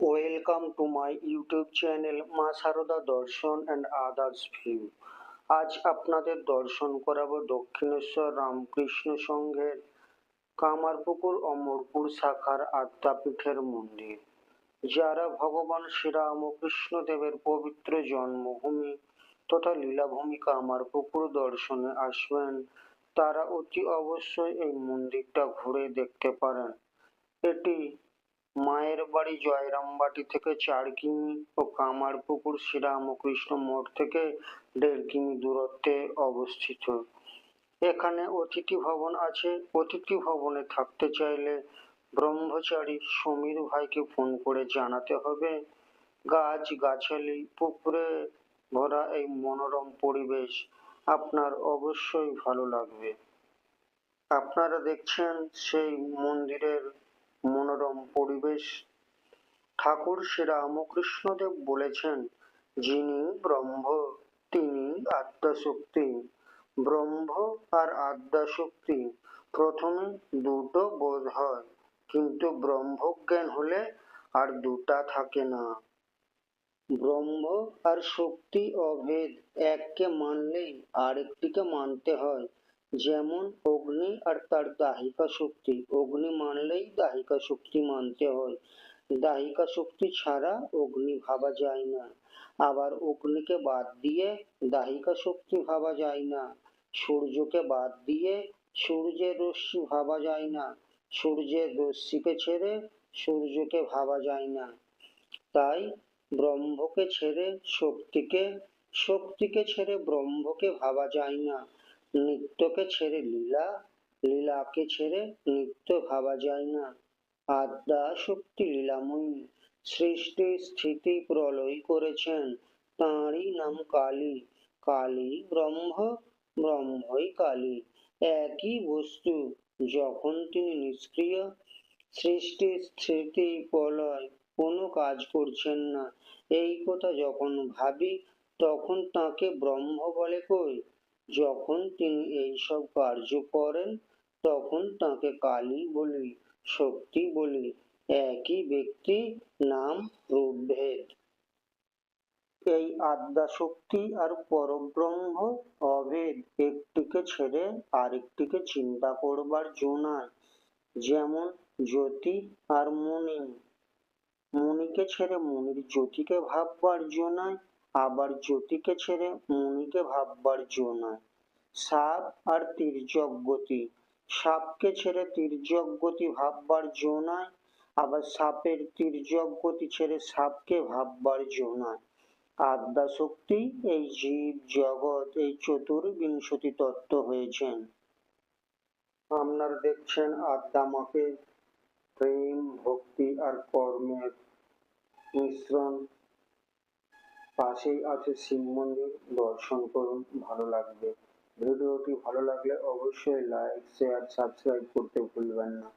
Welcome to my YouTube channel Maa Sarada Darshan and others view আজ আপনাদের দর্শন করাবো দক্ষিণেশ্বর রামকৃষ্ণ সংঘের কামারপুকুর অমরপুর শাখার আদ্যাপীঠের মন্দির। যারা ভগবান শ্রীরামকৃষ্ণ দেবের পবিত্র জন্মভূমি তথা লীলাভূমি কামারপুকুর দর্শনে আসবেন, তারা অতি অবশ্যই এই মন্দিরটা ঘুরে দেখতে পারেন। এটি মায়ের বাড়ি জয়রামবাটি থেকে চার কিমি ও কামারপুকুর শ্রীরামকৃষ্ণ মঠ থেকে দেড় কিমি দূরত্বে অবস্থিত। এখানে অতিথি ভবন আছে। অতিথি ভবনে থাকতে চাইলে ব্রহ্মচারী সমীর ভাইকে ফোন করে জানাতে হবে। গাছ, গাছালি, পুকুরে ভরা এই মনোরম পরিবেশ আপনার অবশ্যই ভালো লাগবে। আপনারা দেখছেন সেই মন্দিরের মনোরম পরিবেশ। ঠাকুর শ্রীরামকৃষ্ণদেব বলেছেন, যিনি ব্রহ্ম, তিনি আদ্যাশক্তি। ব্রহ্ম আর আদ্যাশক্তি প্রথমে দুটো বোধ হয়, কিন্তু ব্রহ্মজ্ঞান হলে আর দুটা থাকে না। ব্রহ্ম আর শক্তি অভেদ এককে মানলেই আরেকটিকে মানতে হয়। যেমন অগ্নি আর তার দাহিকা শক্তি। অগ্নি মানলেই দাহিকা শক্তি মানতে হয়। দাহিকা শক্তি ছাড়া অগ্নি ভাবা যায় না। আবার অগ্নিকে বাদ দিয়ে দাহিকা শক্তি ভাবা যায় না। সূর্যকে বাদ দিয়ে সূর্যের রশ্মি ভাবা যায় না। সূর্যের রশ্মিকে ছেড়ে সূর্যকে ভাবা যায় না। তাই ব্রহ্মকে ছেড়ে শক্তিকে শক্তিকে ছেড়ে ব্রহ্মকে ভাবা যায় না। নিত্যকে ছেড়ে, লীলা, লীলাকে ছেড়ে নিত্য ভাবা যায় না। আদ্যা শক্তি লীলাময়ী, সৃষ্টি স্থিতি প্রলয় করেছেন। তাঁরই নাম কালী। কালী ব্রহ্ম, ব্রহ্মই কালী। একই বস্তু, যখন তিনি নিষ্ক্রিয়, সৃষ্টি স্থিতি প্রলয়, কোনো কাজ করছেন না। এই কথা যখন ভাবি, তখন তাকে ব্রহ্ম বলে কই? যখন তিনি এই সব কার্য করেন, তখন তাকে কালী বলি, শক্তি বলি, একই ব্যক্তি নাম রূপভেদ এই আদ্যা শক্তি আর পরব্রহ্ম অভেদ একটিকে ছেড়ে আরেকটিকে চিন্তা করবার জো নাই, যেমন জ্যোতি আর মণি মনিকে ছেড়ে মনির জ্যোতিকে ভাববার জো নাই আবার জ্যোতিকে ছেড়ে মণিকে ভাববার জো নাই সাপ আর তির্যক গতি। সাপকে ছেড়ে তির্যক গতি ভাববার জো নাই আবার সাপের তির্যক গতি ছেড়ে সাপকে ভাববার জো নাই আদ্যা শক্তি এই জীব জগৎ, এই চতুর্বিংশতি তত্ত্ব হয়েছেন। আপনারা দেখছেন আদ্যামাকে প্রেম, ভক্তি আর কর্মের মিশ্রণ। পাশেই আছে শিব মন্দির, দর্শন করুন, ভালো লাগবে। ভিডিওটি ভালো লাগলে অবশ্যই লাইক শেয়ার সাবস্ক্রাইব করতে ভুলবেন না।